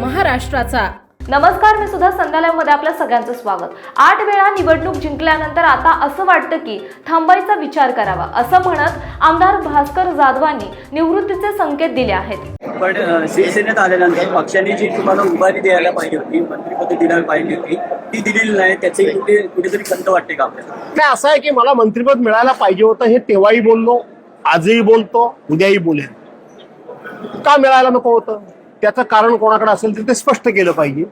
महाराष्ट्राचा. नमस्कार मी सुद्धा संध्यालयमध्ये आपल्या सगळ्यांचं स्वागत. आठ वेळा निवडणूक जिंकल्यानंतर आता असं वाटतं की थांबायचा विचार करावा. असं म्हणत आमदार भास्कर जाधवांनी निवृत्तीचे संकेत दिले आहेत. पण शिवसेनेत आल्यानंतर पक्षाने जी तुम्हाला उभारी द्यायला पाहिजे होती मंत्रिपद द्यायला पाहिजे होती ती दिलेली नाही. त्याची कुठे कुठेतरी खंत वाटते का आपल्याला? नाही असं आहे की मला मंत्रिपद मिळायला पाहिजे होतं हे तेव्हाही बोललो आजही बोलतो उद्याही बोलेन. का मिळायला नको होतं? त्याचं कारण कोणाकडे असेल तर ते स्पष्ट केलं पाहिजे.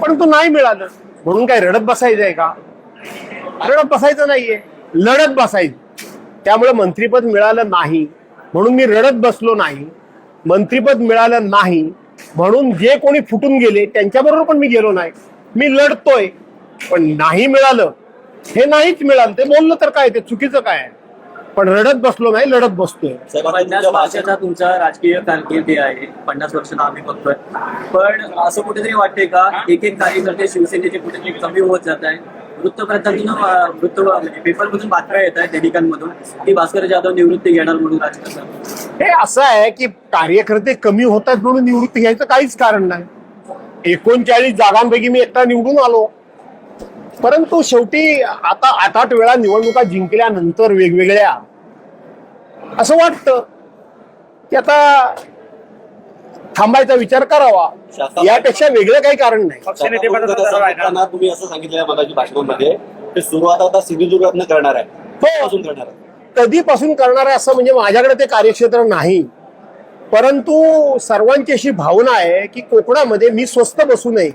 परंतु नाही मिळालं म्हणून काय रडत बसायचं आहे का? रडत बसायचं नाहीये लढत बसायचं. त्यामुळे मंत्रीपद मिळालं नाही म्हणून मी रडत बसलो नाही. मंत्रीपद मिळालं नाही म्हणून जे कोणी फुटून गेले त्यांच्याबरोबर पण मी गेलो नाही. मी लढतोय पण नाही मिळालं. हे नाहीच मिळालं. ते बोललं तर काय? ते चुकीचं काय आहे? पण रडत बसलो नाही लढत बसतोय. पन्नास वर्षाचा तुमचा राजकीय कारकिर्दी आहे. पन्नास वर्षाचा आम्ही बघतोय. पण असं कुठेतरी वाटते का एक एक कार्यकर्ते शिवसेनेचे कुठेतरी कमी होत जात आहे वृत्तपत्रातून वृत्त म्हणजे पेपरमधून बातम्या येत आहेत दैनिकांमधून की भास्कर जाधव निवृत्ती घेणार म्हणून राजकारणात हे असं आहे की कार्यकर्ते कमी होतात म्हणून निवृत्ती घ्यायचं काहीच कारण नाही. एकोणचाळीस जागांपैकी मी एकटा निवडून आलो. परंतु शेवटी आता आठ आठ वेळा निवडणुका जिंकल्यानंतर वेगवेगळ्या असं वाटतं की आता थांबायचा विचार करावा. यापेक्षा वेगळं काही कारण नाही. तुम्ही असं सांगितलं भाषणामध्ये सुरुवात आता सिंधुदुर्गातनं करणार आहे. कधीपासून करणार आहे? कधीपासून करणार आहे असं म्हणजे माझ्याकडे ते कार्यक्षेत्र नाही. परंतु सर्वांची अशी भावना आहे की कोकणामध्ये मी स्वस्त बसू नये.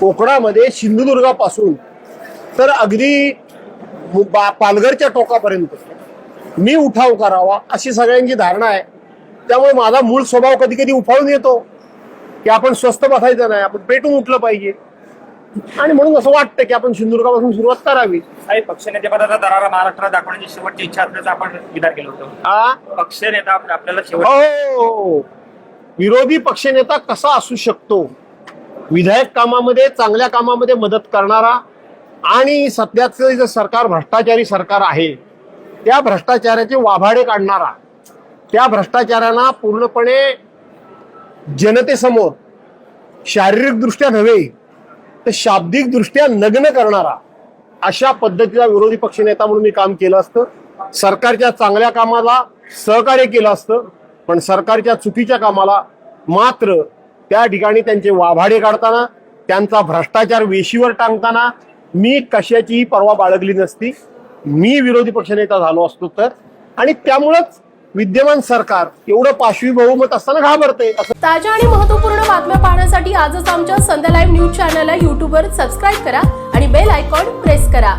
कोकणामध्ये सिंधुदुर्गापासून तर अगदी पालघरच्या टोकापर्यंत. मी उठाव करावा अशी सगळ्यांची धारणा आहे. त्यामुळे माझा मूळ स्वभाव कधी कधी उफाळून येतो की आपण स्वस्त बसायचं नाही आपण पेटून उठलं पाहिजे. आणि म्हणून असं वाटतं की आपण सिंधुदुर्गापासून सुरुवात करावी. काही पक्षनेते पदाचा दरारा महाराष्ट्रात दाखवण्याची शेवटची इच्छा असल्याचं आपण विधान केलं होतं. आ? पक्षनेता आप- आपल्याला शेवट हो. विरोधी पक्षनेता कसा असू शकतो? विधायक कामामध्ये चांगल्या कामामध्ये मदत करणारा आणि सध्याचं जे सरकार भ्रष्टाचारी सरकार आहे त्या भ्रष्टाचाराचे वाभाडे काढणारा त्या भ्रष्टाचारांना पूर्णपणे जनतेसमोर शारीरिकदृष्ट्या नव्हे तर शाब्दिकदृष्ट्या नग्न करणारा अशा पद्धतीचा विरोधी पक्षनेता म्हणून मी काम केलं असतं. सरकारच्या चांगल्या कामाला सहकार्य केलं असतं पण सरकारच्या चुकीच्या कामाला मात्र त्या ठिकाणी त्यांचे वाभाडे काढताना त्यांचा भ्रष्टाचार वेशीवर टांगताना मी कशाचीही पर्वा बाळगली नसती. मी विरोधी पक्षनेता झालो असतो तर. आणि त्यामुळंच विद्यमान सरकार एवढं पाशवी बहुमत असताना घाबरते. ताज्या आणि महत्त्वपूर्ण बातम्या पाहण्यासाठी आजच आमच्या संध्या लाईव्ह न्यूज चॅनलला यूट्यूबवर सबस्क्राईब करा आणि बेल आयकॉन प्रेस करा.